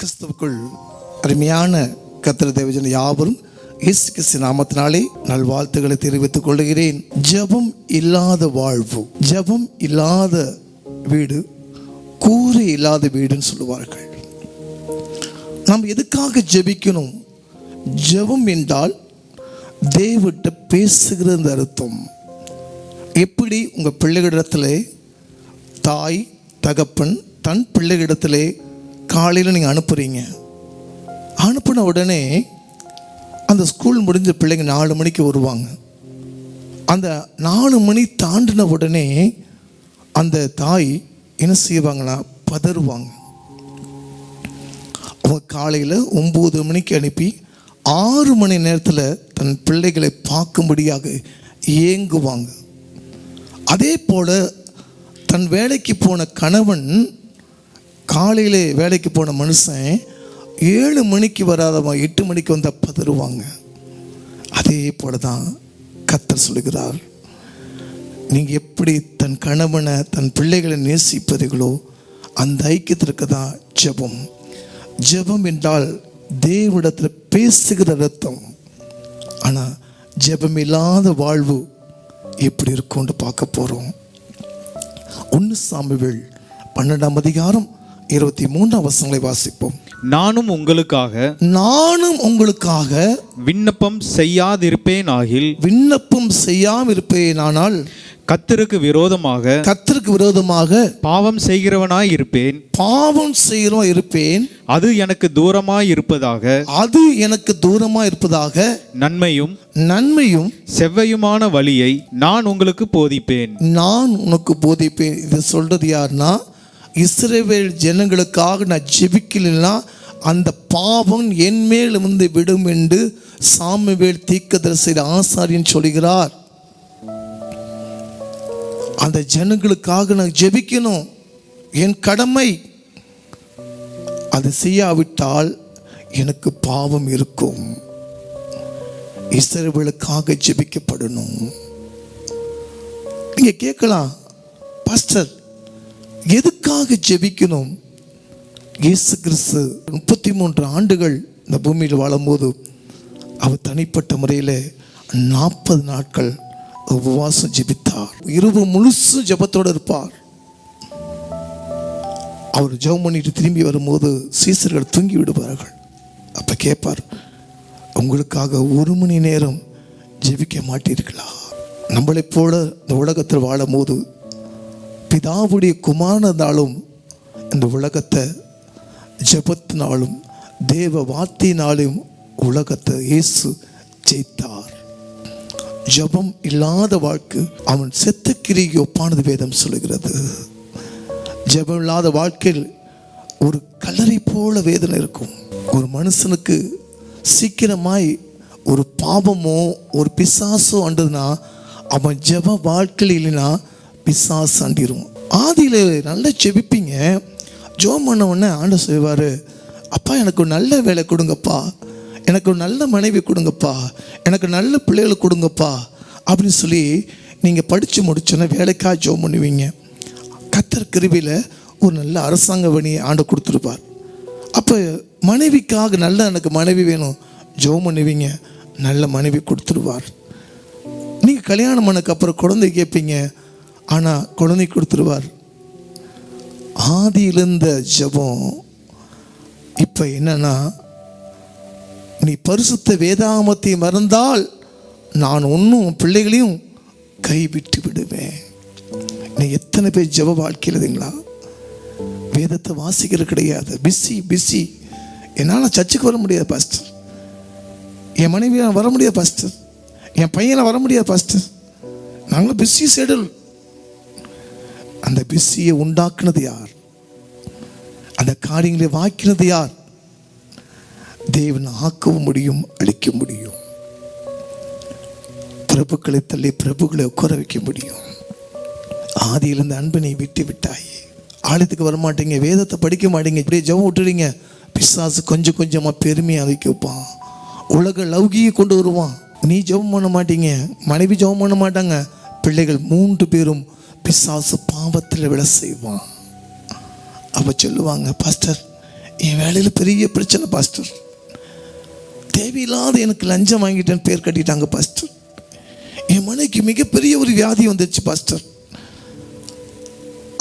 கிறிஸ்துவுக்குள் அருமையான கத்திர தேவஜன யாவரும் இயேசு கிறிஸ்து நாமத்தினாலே நல்வாழ்த்துக்களை தெரிவித்துக் கொள்கிறேன். ஜெபம் இல்லாத வாழ்வு ஜெபம் இல்லாத வீடு கூரை இல்லாத வீடுன்னு சொல்லுவார்கள். நாம் எதுக்காக ஜெபிக்கணும்? ஜெபம் என்றால் தேவட்ட பேசுகிறது அர்த்தம். எப்படி உங்கள் பிள்ளைகளிடத்திலே தாய் தகப்பன் தன் பிள்ளைகளிடத்திலே காலையில் நீங்கள் அனுப்புகிறீங்க அனுப்பின உடனே அந்த ஸ்கூல் முடிஞ்ச பிள்ளைங்க நாலு மணிக்கு வருவாங்க. அந்த நாலு மணி தாண்டின உடனே அந்த தாய் என்ன செய்வாங்கன்னா பதறுவாங்க. அவங்க காலையில் ஒம்பது மணிக்கு அனுப்பி ஆறு மணி நேரத்தில் தன் பிள்ளைகளை பார்க்கும்படியாக ஏங்குவாங்க. அதே போல் தன் வேலைக்கு போன கணவன் காலையில் வேலைக்கு போன மனுஷன் ஏழு மணிக்கு வராதவன் எட்டு மணிக்கு வந்தால் பதறுவாங்க. அதே போல தான் கத்தர் சொல்லுகிறார். நீங்கள் எப்படி தன் கணவனை தன் பிள்ளைகளை நேசிப்பதுகளோ அந்த ஐக்கியத்திற்கு தான் ஜெபம். ஜெபம் என்றால் தேவடத்தில் பேசுகிற ரத்தம். ஆனால் ஜெபம் இல்லாத வாழ்வு எப்படி இருக்கும்னு பார்க்க போகிறோம் ஒன்று சாமிவேல் பன்னெண்டாம் அதிகாரம் இருபத்தி மூன்றாம் வசனங்களை வாசிப்போம். நானும் உங்களுக்காக நானும் உங்களுக்காக விண்ணப்பம் செய்யாதிருப்பேன் ஆகில் விண்ணப்பம் செய்யாமல் இருப்பேனானால் கத்தருக்கு விரோதமாக கர்த்தருக்கு விரோதமாக பாவம் செய்கிறவனாய் இருப்பேன். பாவம் செய்கிறோம் இருப்பேன். அது எனக்கு தூரமாய் இருப்பதாக அது எனக்கு தூரமா இருப்பதாக நன்மையும் நன்மையும் செவ்வையுமான வழியை நான் உங்களுக்கு போதிப்பேன். நான் உனக்கு போதிப்பேன். இது சொல்றது யாருன்னா இஸ்ரேவேல் ஜனங்களுக்காக நான் ஜெபிக்கலைன்னா அந்த பாவம் என் மேல் வந்து விடும் என்று சாமுவேல் தீக்கதரிசி ஆசாரியன் சொல்கிறார். அந்த ஜனங்களுக்காக நான் ஜெபிக்கணும். என் கடமை. அது செய்யாவிட்டால் எனக்கு பாவம் இருக்கும். இஸ்ரவேலுக்காக ஜெபிக்கப்படணும். நீங்கள் கேட்கலாம். பாஸ்டர் எதுக்காக ஜெபிக்கணும்? இயேசு கிறிஸ்து முப்பத்தி மூன்று ஆண்டுகள் இந்த பூமியில் வாழும்போது அவர் தனிப்பட்ட முறையில் நாற்பது நாட்கள் உபவாசம் ஜெபித்தார். இரவு முழுசும் ஜெபத்தோடு இருப்பார். அவர் ஜெபம் பண்ணிட்டு திரும்பி வரும்போது சீசர்கள் தூங்கி விடுவார்கள். அப்போ கேட்பார் உங்களுக்காக ஒரு மணி நேரம் ஜெபிக்க மாட்டீர்களா? நம்மளைப் போல இந்த உலகத்தில் வாழும்போது பிதாவுடைய குமாரனாலும் இந்த உலகத்தை ஜெபத்தினாலும் தேவ வார்த்தையினாலும் உலகத்தை இயேசு ஜெயித்தார். ஜெபம் இல்லாத வாழ்க்கை அவன் செத்துக்கிரிக்கு ஒப்பானது வேதம் சொல்லுகிறது. ஜெபம் இல்லாத வாழ்க்கையில் ஒரு கல்லறை போல வேதனை இருக்கும். ஒரு மனுஷனுக்கு சீக்கிரமாய் ஒரு பாவமோ ஒரு பிசாசோ அண்டதுன்னா அவன் ஜெப வாழ்க்கையில் இல்லைன்னா பிசாஸ் அண்டிரும். ஆதியில் நல்லா செபிப்பீங்க. ஜோம் பண்ண உடனே ஆண்ட செய்வார் அப்பா எனக்கு ஒரு நல்ல வேலை கொடுங்கப்பா. எனக்கு ஒரு நல்ல மனைவி கொடுங்கப்பா. எனக்கு நல்ல பிள்ளைகளை கொடுங்கப்பா. அப்படின்னு சொல்லி நீங்கள் படித்து முடிச்சோன்னா வேலைக்காக ஜோம் பண்ணுவீங்க. கத்தர் கிருவியில் ஒரு நல்ல அரசாங்க பணியை ஆண்டு கொடுத்துருப்பார். அப்போ மனைவிக்காக நல்ல எனக்கு மனைவி வேணும். ஜோம் பண்ணுவீங்க. நல்ல மனைவி கொடுத்துருவார். நீங்கள் கல்யாணம் பண்ணக்கு அப்புறம் குழந்தை கேட்பீங்க. ஆனால் குழந்தை கொடுத்துருவார். ஆதியிலிருந்த ஜெபம் இப்போ என்னன்னா நீ பரிசுத்த வேதாமத்தை மறந்தால் நான் ஒன்றும் பிள்ளைகளையும் கைவிட்டு விடுவேன். நீ எத்தனை பேர் ஜப வாழ்க்கையில் இருந்தீங்களா வேதத்தை வாசிக்கிறது கிடையாது. Busy busy. என்னால் சர்ச்சுக்கு வர முடியாது பாஸ்டர். என் மனைவியால் வர முடியாது பாஸ்டர். என் பையனை வர முடியாது பாஸ்டர். நாங்களும் பிஸி ஷெடியூல். அந்த பிஸியை உண்டாக்குனது யார்? அந்த காரியங்களை வாக்கினது யார்? தேவன் ஆக்கவும் முடியும் அழிக்க முடியும். பிரபுக்களை தள்ளி பிரபுக்களை உட்கார வைக்க முடியும். ஆதியிலிருந்து அன்பனை விட்டு விட்டாய். ஆலயத்துக்கு வரமாட்டீங்க வேதத்தை படிக்க மாட்டீங்க இப்படியே ஜெபம் விட்டுறீங்க. பிசாசு கொஞ்சம் கொஞ்சமாக பெருமையாக வைக்க வைப்பான். உலக லௌகியை கொண்டு வருவான். நீ ஜெபம் பண்ண மாட்டீங்க மனைவி ஜெபம் பண்ண மாட்டாங்க. பிள்ளைகள் மூன்று பேரும் பிசாசு பாவத்தில் விட செய்வான். அப்போ சொல்லுவாங்க பாஸ்டர் என் வேலையில் பெரிய பிரச்சனை பாஸ்டர். தேவையில்லாத எனக்கு லஞ்சம் வாங்கிட்டேன்னு பேர் கட்டிட்டாங்க பாஸ்டர். என் மனைக்கு மிகப்பெரிய ஒரு வியாதி வந்துடுச்சு பாஸ்டர்.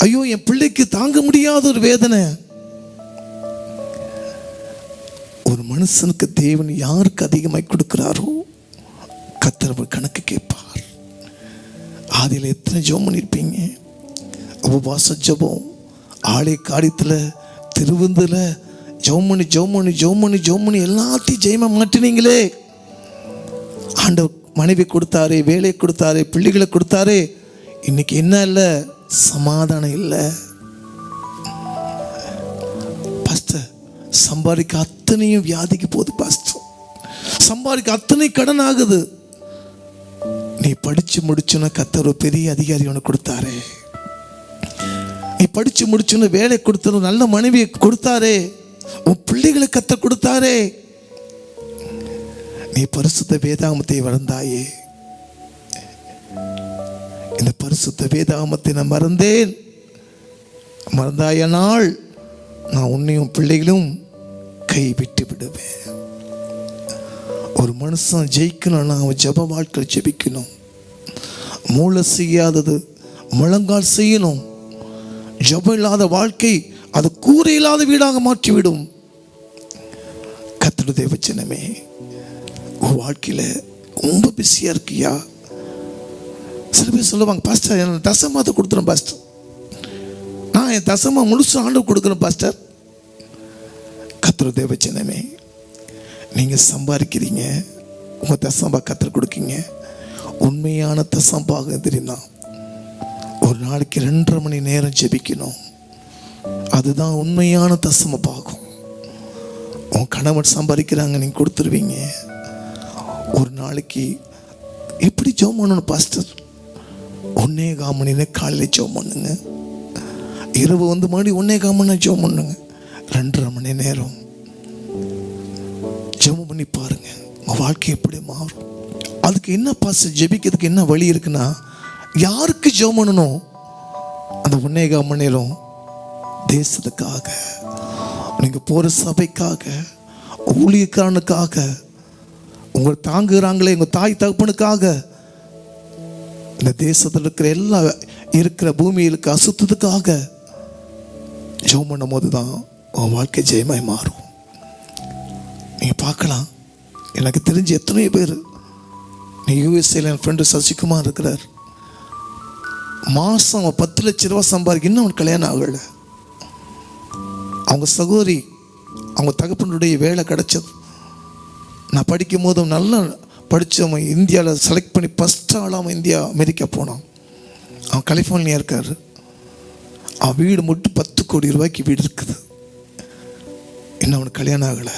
ஐயோ என் பிள்ளைக்கு தாங்க முடியாத ஒரு வேதனை. ஒரு மனுஷனுக்கு தேவன் யாருக்கு அதிகமாக கொடுக்குறாரோ கத்தர் கணக்கு கேட்பார். ஆதியில் எத்தனை ஜோம் பண்ணியிருப்பீங்க உபவாச ஜெபம் ஆலய காரியத்தில் திருவந்தில் ஜோமணி ஜோமணி ஜோமணி ஜோமணி எல்லாத்தையும் ஜெயமாக மாட்டினீங்களே ஆண்டவர் மனைவி கொடுத்தாரு வேலையை கொடுத்தாரு பிள்ளைகளை கொடுத்தாரு. இன்னைக்கு என்ன இல்லை? சமாதானம் இல்லை. பாஸ்டர் சம்பாதிக்க அத்தனையும் வியாதிக்கு போகுது பாஸ்டர் சம்பாதிக்க அத்தனை கடன் ஆகுது. நீ படிச்சு முடிச்சுன்னா கத்தர் ஒரு பெரிய அதிகாரி உனக்கு கொடுத்தாரே. நீ படிச்சு முடிச்சுன்னு வேலை கொடுத்தது நல்ல மனைவியை கொடுத்தாரே. உன் பிள்ளைகளை கத்த கொடுத்தாரே. நீ பரிசுத்த வேதாமத்தை வளர்ந்தாயே. இந்த பரிசுத்த வேதாமத்தை நான் மறந்தேன். மறந்தாய நாள் நான் உன்னையும் பிள்ளைகளும் கைவிட்டு விடுவேன். ஒரு மனுஷன் ஜெயிக்கணும்னா அவன் ஜெப வாழ்க்கை ஜெபிக்கணும். மூளை செய்யாதது முழங்கால் செய்யணும். ஜெபம் இல்லாத வாழ்க்கை அது கூரை இல்லாத வீடாக மாற்றிவிடும். கத்தடு தேவச்சனமே உன் வாழ்க்கையில் ரொம்ப பிஸியாக இருக்கியா? சில பேர் சொல்லுவாங்க பாஸ்டர் எனக்கு தசமாத்தை கொடுத்துறேன் பாஸ்டர் நான் என் தசமாக முழுசு ஆண்டு கொடுக்குறேன் பாஸ்டர் கத்திர தேவச்சனமே நீங்கள் சம்பாதிக்கிறீங்க உங்கள் தசம்பா கற்றுக் கொடுக்கீங்க. உண்மையான தசம்பாக தெரியுமா? ஒரு நாளைக்கு ரெண்டரை மணி நேரம் ஜெபிக்கணும். அதுதான் உண்மையான தசம பாகம் உன் கணவன் சம்பாதிக்கிறாங்க நீங்கள் கொடுத்துருவீங்க. ஒரு நாளைக்கு எப்படி ஜோம் பண்ணணும் பாஸ்டர்? ஒன்னே கால் மணி நேரம் காலையில் ஜோம் பண்ணுங்க. இரவு வந்து மறுபடியும் ஒன்னே கால் மணி நேரம் பண்ணுங்க. ரெண்டரை மணி நேரம். பண்ணி பாருங்க. உங்கள் வாழ்க்கை எப்படி மாறும். அதுக்கு என்ன பாஸ்டர் ஜெபிக்கிறதுக்கு என்ன வழி இருக்குன்னா யாருக்கு ஜெபம் பண்ணணும்? அந்த உன்னேகா கால் தேசத்துக்காக நீங்க போற சபைக்காக ஊழியக்காரனுக்காக உங்களை தாங்குகிறாங்களே உங்க தாய் தகப்பனுக்காக இந்த தேசத்தில் இருக்கிற எல்லா இருக்கிற பூமியிலுக்கு அசுத்தத்துக்காக ஜெபம் பண்ணும் போது தான் உன் வாழ்க்கை ஜெயமாய் மாறும். நீங்கள் பார்க்கலாம். எனக்கு தெரிஞ்ச எத்தனையோ பேர் நீ யூஎஸ்ஏல என் ஃப்ரெண்டு சசிகுமார் இருக்கிறார். மாதம் அவன் பத்து லட்ச ரூபா சம்பாதிக்க இன்னும் அவன் கல்யாணம் ஆகலை. அவங்க சகோதரி அவங்க தகப்பனுடைய வேலை கிடைச்சது. நான் படிக்கும் போதும் நல்லா படித்தவன் இந்தியாவில் செலக்ட் பண்ணி ஃபஸ்ட் ஆளாமல் அவன் இந்தியா அமெரிக்கா போனான். அவன் கலிஃபோர்னியா இருக்கார். அவன் வீடு மட்டும் பத்து கோடி ரூபாய்க்கு வீடு இருக்குது. இன்னும் அவனுக்கு கல்யாணம் ஆகலை.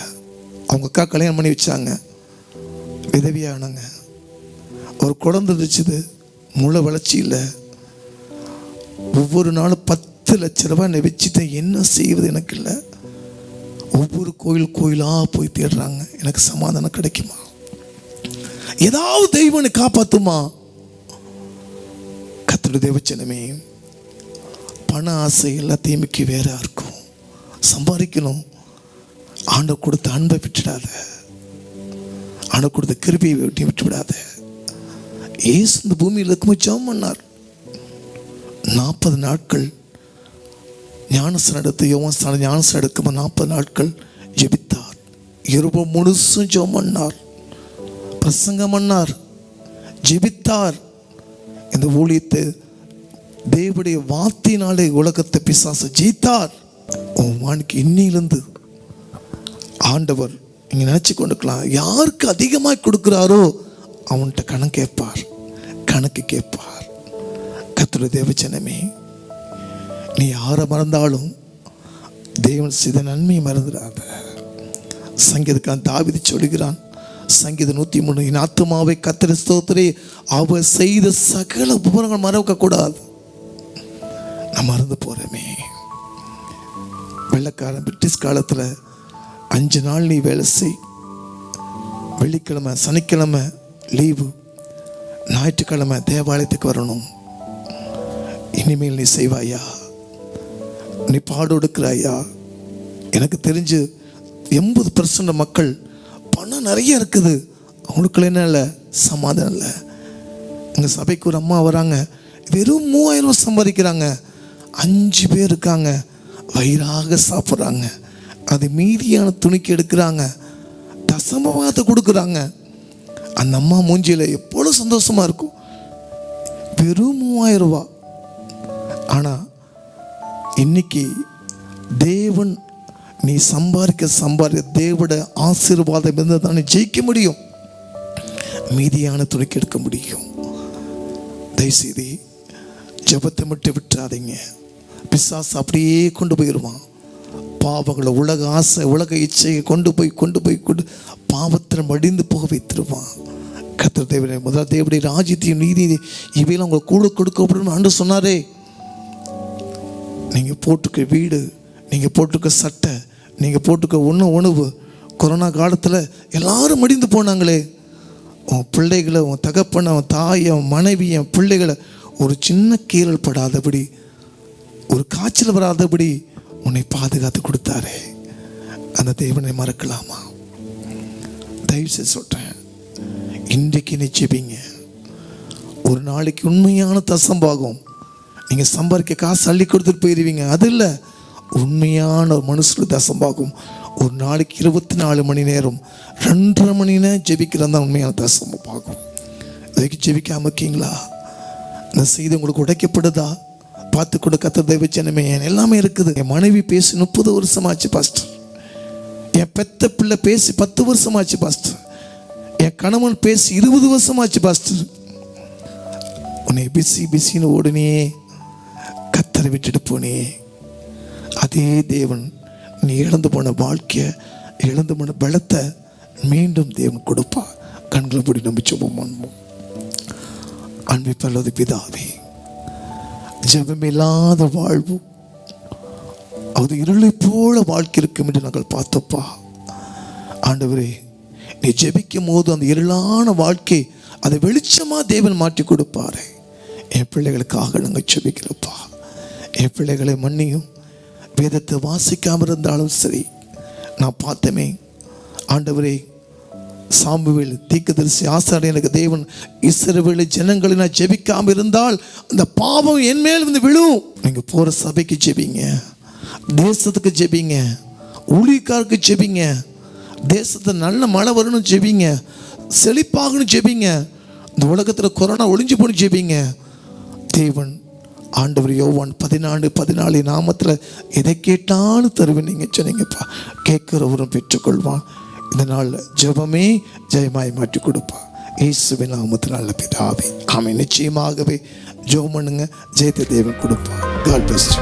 அவங்க அக்கா கல்யாணம் பண்ணி வச்சாங்க. விதவியானாங்க ஒரு குழந்தை இருந்துச்சுது. முளை வளர்ச்சி இல்லை. ஒவ்வொரு நாளும் பத்து லட்ச ரூபாய் என்னை வச்சுட்டேன் என்ன செய்வது எனக்கு இல்லை. ஒவ்வொரு கோயில் கோயிலாக போய் தேடுறாங்க. எனக்கு சமாதானம் கிடைக்குமா? ஏதாவது தெய்வனை காப்பாற்றுமா கத்தோட தேவச்சனமே பண ஆசை எல்லாத்தையும் மிக்க வேற இருக்கும். சம்பாதிக்கணும். ஆண்டை கொடுத்த அன்பை விட்டுடாத ஆண்டை கொடுத்த கிருபியை விட்டு விட்டுவிடாத. ஏசு இந்த பூமியில் இருக்கும்போது ஜெபம் பண்ணார். நாற்பது நாட்கள் ஞானசன் எடுத்து யோவான் ஞானசன் எடுக்கும்போது நாற்பது நாட்கள் ஜெபித்தார். இரவு முழுசும் ஜெபம் பண்ணார். பிரசங்கம் பண்ணார். ஜெபித்தார். இந்த ஊழியத்தை தேவடைய வார்த்தையினாலே உலகத்தை பிசாசு ஜெயித்தார். உன் வாழ்க்கை இன்னிலிருந்து ஆண்டவர் நீங்கள் நினச்சி கொண்டுக்கலாம். யாருக்கு அதிகமாக கொடுக்குறாரோ அவன்கிட்ட கணக்கு கேட்பார். கணக்கு கேட்பார். கத்திர தேவச்சனமே நீ யாரை மறந்தாலும் தேவன் சித நன்மையை மறந்துடாத. சங்கீதக்கான் தாவிதி சொல்கிறான் சங்கீத நூத்தி மூணு என் ஆத்மாவை கத்திர ஸ்தோத்திரே அவர் செய்த சகல உபகரணங்கள் மறக்க கூடாது நான் மறந்து போறேமே. வெள்ளக்காரன் பிரிட்டிஷ் காலத்தில் அஞ்சு நாள் நீ வேலை செய். வெள்ளிக்கிழமை சனிக்கிழமை லீவு. ஞாயிற்றுக்கிழமை தேவாலயத்துக்கு வரணும். இனிமேல் நீ செய்வாயா? நீ பாடு எடுக்கிறாயா? எனக்கு தெரிஞ்சு எண்பது பர்சன்ட் மக்கள் பணம் நிறைய இருக்குது. அவங்களுக்குள்ள என்ன இல்லை? சமாதானம் இல்லை. எங்கள் சபைக்கு ஒரு அம்மா வராங்க. வெறும் மூவாயிரம் சம்பாதிக்கிறாங்க. அஞ்சு பேர் இருக்காங்க. வயிறாக சாப்பிட்றாங்க. அது மீதியான துணிக்கு எடுக்கிறாங்க. தசமபாகத்தை கொடுக்குறாங்க. அந்த அம்மா மூஞ்சியில் எப்பொழுதும் சந்தோஷமாக இருக்கும். வெறும் மூவாயிரம் ரூபா. ஆனால் இன்னைக்கு தேவன் நீ சம்பாதிக்க சம்பாதிக்க தேவோட ஆசீர்வாதம் இருந்தால் தானே ஜெயிக்க முடியும். மீதியான துணிக்கு எடுக்க முடியும். தயவுசெய்து ஜபத்தை மட்டும் விட்டுறாதீங்க. பிசாஸ் அப்படியே கொண்டு போயிடுவான் பாவங்களை உலக ஆசை உலக இச்சையை கொண்டு போய் கொண்டு போய் கொண்டு பாவத்தில் மடிந்து போக வைத்திருவான் கத்திர தேவனே முதல் தேவடைய ராஜ்யத்தையும் நீதி இவையெல்லாம் உங்களை கூட கொடுக்கப்படும் ஆண்டு சொன்னாரே. நீங்கள் போட்டுக்க வீடு நீங்கள் போட்டுக்க சட்டை நீங்கள் போட்டுக்க உணவு உணவு கொரோனா காலத்தில் எல்லாரும் மடிந்து போனாங்களே. உன் பிள்ளைகளை உன் தகப்பனை உன் தாய் உன் மனைவி என் பிள்ளைகளை ஒரு சின்ன கீறல் படாதபடி ஒரு காய்ச்சல் வராதபடி உன்னை பாதுகாத்து கொடுத்தாரே. அந்த தேவனை மறக்கலாமா? தயவு செய்து சொல்கிறேன் இன்றைக்கு நீ ஜெபிங்க ஒரு நாளைக்கு உண்மையான தசம்பாகும். நீங்கள் சம்பாதிக்க காசு அள்ளி கொடுத்துட்டு போயிடுவீங்க அது இல்லை உண்மையான ஒரு மனுஷனுக்கு தசம்பாகும். ஒரு நாளைக்கு இருபத்தி நாலு மணி நேரம் ரெண்டரை மணி நேரம் ஜெபிக்கிறது தான் உண்மையான தசம்பாகும். அதுக்கு ஜெபிக்காம இருக்கீங்களா? இந்த செய்தி உங்களுக்கு உடைக்கப்படுதா? பார்த்து கூட கத்த என் எல்லாமே இருக்குது. என் மனைவி பேசி முப்பது வருஷமாச்சு பாஸ்டர். என் பெத்த பிள்ளை பேசி பத்து வருஷமாச்சு பாஸ்டர். என் கணவன் பேசி இருபது வருஷமாச்சு பாஸ்டர். உன்னை பிஸி பிஸின்னு ஓடுனே கத்தரை விட்டுட்டு போனே. அதே தேவன் நீ இழந்து போன வாழ்க்கையை இழந்து போன பலத்தை மீண்டும் தேவன் கொடுப்பா கண்களை மூடி நம்பிச்சோம் பண்ணுவோம் அன்பு பல்லது பிதாவே. ஜெபமில்லாத வாழ்வு. அது இருளை போல வாழ்க்கை இருக்கும் என்று நாங்கள் பார்த்தோப்பா. ஆண்டவரே நீ ஜெபிக்கும் போது அந்த இருளான வாழ்க்கை அதை வெளிச்சமாக தேவன் மாற்றி கொடுப்பாரு. என் பிள்ளைகளுக்காக நாங்கள் ஜெபிக்கிறப்பா. என் பிள்ளைகளை மன்னியும். வேதத்தை வாசிக்காமல் இருந்தாலும் சரி நான் பார்த்தமே. ஆண்டவரே சாம்புவேல் ஆசாரி எனக்கு தேவன் இஸ்ரவேலு ஜனங்களை நான் ஜெபிக்காமல் இருந்தால் அந்த பாவம் என் மேல் வந்து விழும். நீங்கள் போகிற சபைக்கு ஜெபிங்க. தேசத்துக்கு ஜெபிங்க. ஊழியக்காருக்கு ஜெபிங்க. தேசத்தை நல்ல மழை வரணும் ஜெபிங்க. செழிப்பாகணும் ஜெபிங்க. இந்த உலகத்தில் கொரோனா ஒளிஞ்சு போன்னு ஜெபிங்க. தேவன் ஆண்டவர் யோவான் பதினாலு பதினாலு நாமத்தில் எதை கேட்டாலும் தருவேன் நீங்கள் சொன்னீங்கப்பா. கேட்குறவரும் பெற்றுக்கொள்வான். இந்த நாளில் ஜபமே ஜெயமாய் மாற்றி கொடுப்பான் இயேசுவின் நாமத்து நல்ல பிதாவே ஆமென். நிச்சயமாகவே ஜெபம் பண்ணுங்க ஜெயத்தை தேவன் கொடுப்பான் காட் பெஸ்ட்